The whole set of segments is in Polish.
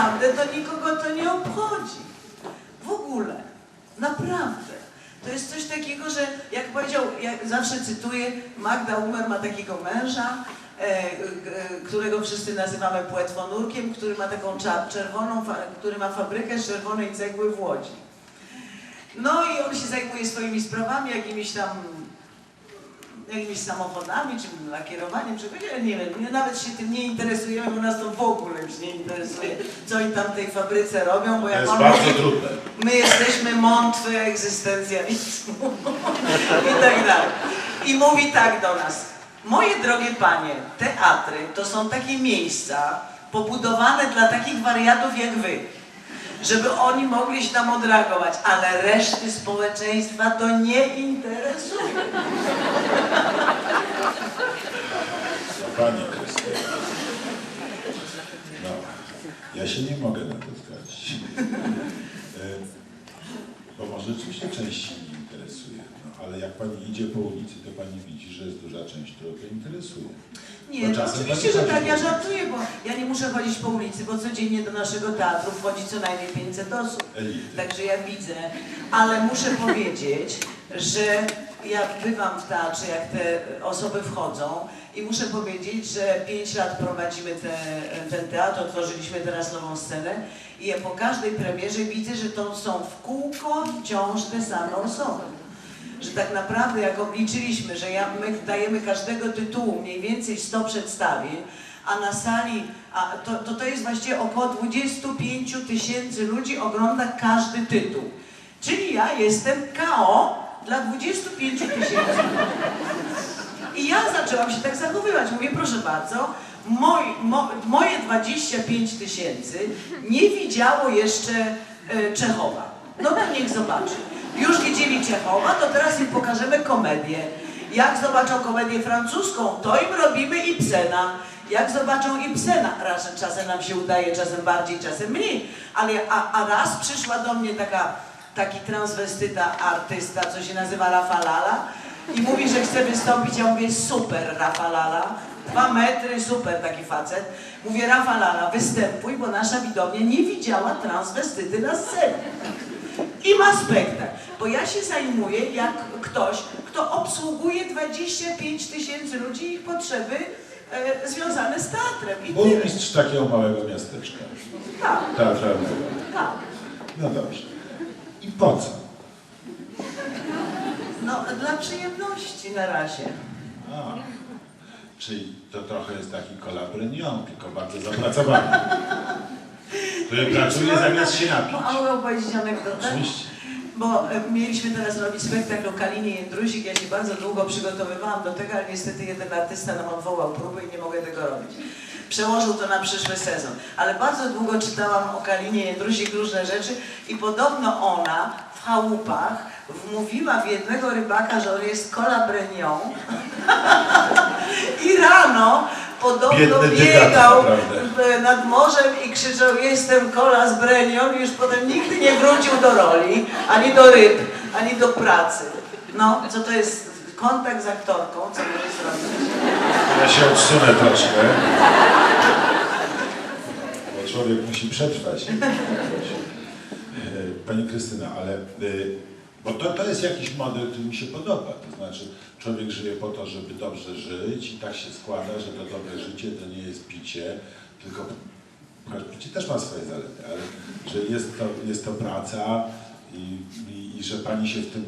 naprawdę to nikogo to nie obchodzi. W ogóle. Naprawdę. To jest coś takiego, że jak powiedział, jak zawsze cytuję, Magda Umer ma takiego męża, e, e, którego wszyscy nazywamy płetwonurkiem, który ma taką czerwoną, który ma fabrykę czerwonej cegły w Łodzi. No i on się zajmuje swoimi sprawami, jakimiś tam jakimiś samochodami, czy lakierowaniem, czy nie wiem, my nawet się tym nie interesujemy, bo nas to w ogóle już nie interesuje, co oni tam w tej fabryce robią, bo To jak jest on bardzo mówi, trudne. My jesteśmy mątwy egzystencjalizmu i tak dalej. I mówi tak do nas. Moje drogie panie, teatry to są takie miejsca pobudowane dla takich wariatów jak wy, żeby oni mogli się tam odreagować, ale reszty społeczeństwa to nie interesuje. Pani Krystyna. No, ja się nie mogę na to zgodzić. Bo może rzeczywiście część się nie interesuje, no, ale jak pani idzie po ulicy, to pani widzi, że jest duża część, którą to interesuje. Nie, no czasem oczywiście, że pani tak, ja żartuję, bo ja nie muszę chodzić po ulicy, bo codziennie do naszego teatru wchodzi co najmniej 500 osób. Elity. Także ja widzę, ale muszę powiedzieć, że ja bywam w teatrze, jak te osoby wchodzą i muszę powiedzieć, że 5 lat prowadzimy te, ten teatr, otworzyliśmy teraz nową scenę i ja po każdej premierze widzę, że to są w kółko wciąż te same osoby. Że tak naprawdę jak obliczyliśmy, że ja, my dajemy każdego tytułu mniej więcej 100 przedstawień, a na sali, a to, to, to jest właściwie około 25 tysięcy ludzi ogląda każdy tytuł. Czyli ja jestem KO dla 25 tysięcy. I ja zaczęłam się tak zachowywać. Mówię, proszę bardzo, moj, mo, moje 25 tysięcy nie widziało jeszcze e, Czechowa. No to niech zobaczy. Już widzieli Czechowa, to teraz im pokażemy komedię. Jak zobaczą komedię francuską, to im robimy Ibsena. Jak zobaczą Ibsena, raz, czasem nam się udaje, czasem bardziej, czasem mniej, ale a, a raz przyszła do mnie taka, taki transwestyta, artysta, co się nazywa Rafalala i mówi, że chce wystąpić, ja mówię super Rafalala, dwa metry, super taki facet. Mówię Rafalala, występuj, bo nasza widownia nie widziała transwestyty na scenie. I ma spektakl, bo ja się zajmuję jak ktoś, kto obsługuje 25 tysięcy ludzi i ich potrzeby e, związane z teatrem. I. Burmistrz takiego małego miasteczka. Tak, Teatralnego. tak. No dobrze. I po co? No, dla przyjemności na razie. A, czyli to trochę jest taki kolabrenion, tylko bardzo zapracowany. Który pracuje zamiast się napić. No, a mogę opowiedzieć anegdotę? Oczywiście. Bo e, mieliśmy teraz robić spektakl o Kalinie Jędrusik. Ja się bardzo długo przygotowywałam do tego, ale niestety jeden artysta nam odwołał próbę i nie mogę tego robić. Przełożył to na przyszły sezon. Ale bardzo długo czytałam o Kalinie Jędrusik różne rzeczy i podobno ona w chałupach wmówiła w jednego rybaka, że on jest kolabrenią i rano podobno Biedny biegał nad morzem i krzyczał jestem kola z brenią i już potem nigdy nie wrócił do roli, ani do ryb, ani do pracy. No, co to jest kontakt z aktorką, co możesz zrobić? Ja się odsunę troszkę. Bo człowiek musi przetrwać. Pani Krystyna, ale e, bo to, to jest jakiś model, który mi się podoba. To znaczy człowiek żyje po to, żeby dobrze żyć i tak się składa, że to dobre życie to nie jest picie, tylko picie też ma swoje zalety, ale że jest to, jest to praca i, i, i że pani się w tym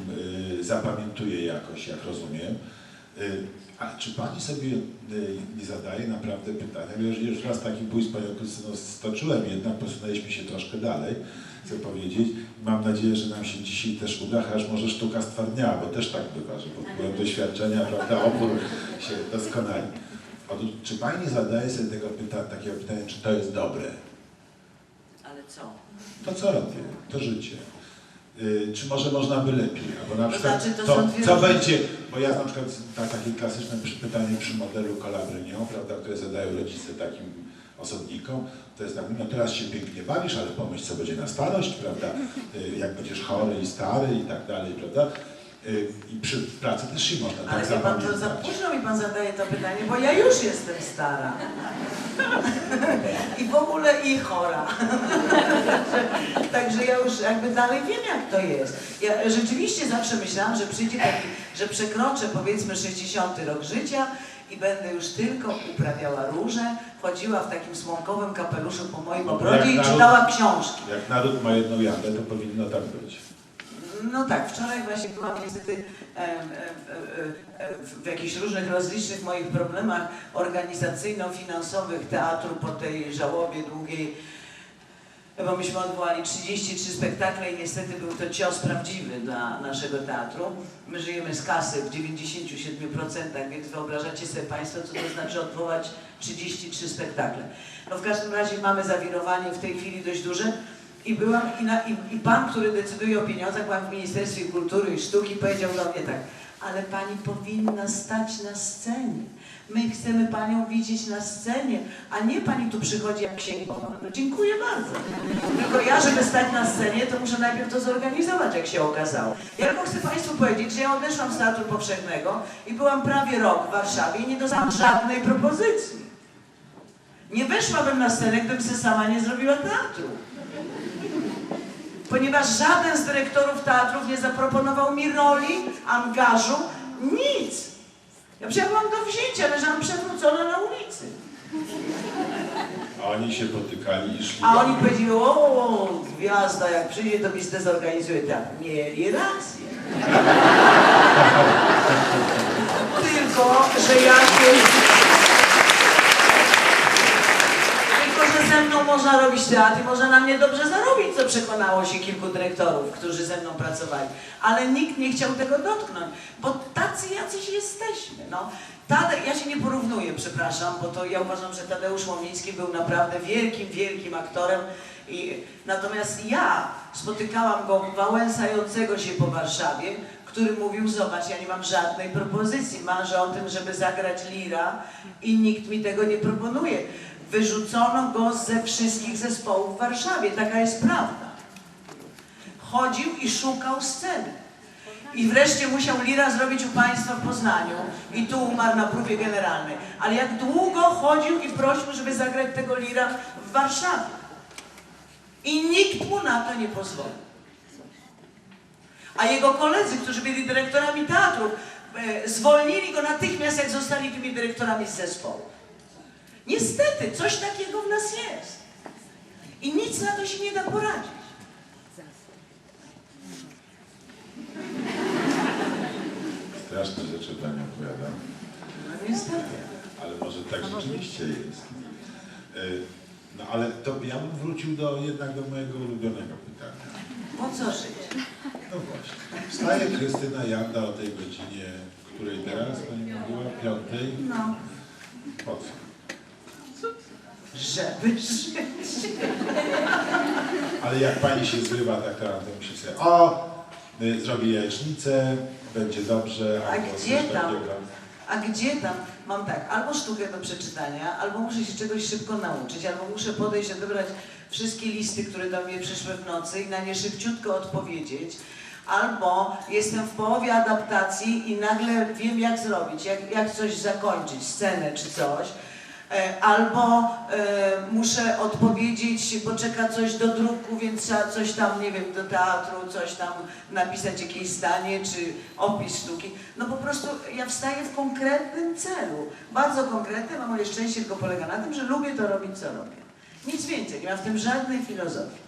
y, zapamiętuje jakoś, jak rozumiem. Y, ale czy pani sobie y, nie zadaje naprawdę pytania? Ja Już, już raz taki bój z panią Krystyną stoczyłem, jednak posunęliśmy się troszkę dalej, chcę powiedzieć. Mam nadzieję, że nam się dzisiaj też uda, chociaż może sztuka stwardniała, bo też tak bywa, że pod wpływem doświadczenia, prawda, opór się doskonali. Otóż, czy pani nie zadaje sobie tego pyta, takiego pytania, czy to jest dobre? Ale co? To co robię? To życie. Y, czy może można by lepiej? Albo na To przykład, znaczy, to co, są dwie co będzie, bo ja na przykład tak, takie klasyczne pytanie przy modelu Calabrinią, prawda, które zadają rodzice takim osobnikom, to jest tak, no teraz się pięknie bawisz, ale pomyśl co będzie na starość, prawda, y, jak będziesz chory i stary i tak dalej, prawda. Y, I przy pracy też się można Ale tak wie pan, to za późno mi pan zadaje to pytanie, bo ja już jestem stara. I w ogóle i chora. Także ja już jakby dalej wiem, jak to jest. Ja rzeczywiście zawsze myślałam, że przyjdzie taki, że przekroczę powiedzmy 60 rok życia i będę już tylko uprawiała róże, chodziła w takim smonkowym kapeluszu po moim No, ogrodzie i naród- czytała książki. Jak naród ma jedną jadę, to powinno tak być. No tak, wczoraj właśnie byłam niestety w jakichś różnych rozlicznych moich problemach organizacyjno-finansowych teatru po tej żałobie długiej, bo myśmy odwołali 33 spektakle i niestety był to cios prawdziwy dla naszego teatru. My żyjemy z kasy w 97%, więc wyobrażacie sobie Państwo, co to znaczy odwołać 33 spektakle. No w każdym razie mamy zawirowanie w tej chwili dość duże. I byłam, i, na, i, i pan, który decyduje o pieniądzach, byłam w Ministerstwie Kultury i Sztuki, powiedział do mnie tak, ale pani powinna stać na scenie. My chcemy panią widzieć na scenie, a nie pani tu przychodzi jak księgą. No, dziękuję bardzo. Tylko ja, żeby stać na scenie, to muszę najpierw to zorganizować, jak się okazało. Ja tylko chcę Państwu powiedzieć, że ja odeszłam z Teatru Powszechnego i byłam prawie rok w Warszawie i nie dostałam żadnej propozycji. Nie weszłabym na scenę, gdybym sobie sama nie zrobiła teatru ponieważ żaden z dyrektorów teatrów nie zaproponował mi roli, angażu, nic. Ja przyjechałam do wzięcia, leżałam przewrócona na ulicy. A oni się potykali i szli. A oni powiedzieli, o, gwiazda, jak przyjdzie, to mi zdezorganizuje teatr. Mieli rację. Tylko, że ja się... Tylko, że mną można robić teatr i można na mnie dobrze zarobić, co przekonało się kilku dyrektorów, którzy ze mną pracowali. Ale nikt nie chciał tego dotknąć, bo tacy jacyś jesteśmy. No. Tade, ja się nie porównuję, przepraszam, bo to ja uważam, że Tadeusz Łomiński był naprawdę wielkim, wielkim aktorem. I, natomiast ja spotykałam go wałęsającego się po Warszawie, który mówił, zobacz, ja nie mam żadnej propozycji, marzę o tym, żeby zagrać lira i nikt mi tego nie proponuje. Wyrzucono go ze wszystkich zespołów w Warszawie, taka jest prawda. Chodził i szukał sceny. I wreszcie musiał Lira zrobić u Państwa w Poznaniu i tu umarł na próbie generalnej. Ale jak długo chodził i prosił, żeby zagrać tego Lira w Warszawie. I nikt mu na to nie pozwolił. A jego koledzy, którzy byli dyrektorami teatrów, e, zwolnili go natychmiast, jak zostali tymi dyrektorami z zespołu. Niestety, coś takiego w nas jest. I nic na to się nie da poradzić. Straszne rzeczy Pani opowiada. No niestety. Ale może tak rzeczywiście jest. Y, No ale to ja bym wrócił do, jednak do mojego ulubionego pytania. Po co żyć? No właśnie. Wstaje Krystyna Janda o tej godzinie, której teraz Pani mówiła? Piątej? No, Po co? Żeby żyć. Ale jak Pani się zrywa tak to myśli sobie, o, zrobię jajecznicę, będzie dobrze, A gdzie tam? takiego. A gdzie tam? Mam tak, albo sztukę do przeczytania, albo muszę się czegoś szybko nauczyć, albo muszę podejść, odebrać wszystkie listy, które do mnie przyszły w nocy i na nie szybciutko odpowiedzieć. Albo jestem w połowie adaptacji i nagle wiem, jak zrobić, jak, jak coś zakończyć, scenę czy coś. E, Albo e, muszę odpowiedzieć, bo czeka coś do druku, więc trzeba coś tam, nie wiem, do teatru, coś tam napisać, jakieś zdanie czy opis sztuki. No po prostu ja wstaję w konkretnym celu, bardzo konkretnym, a moje szczęście tylko polega na tym, że lubię to robić, co robię. Nic więcej, nie ma w tym żadnej filozofii.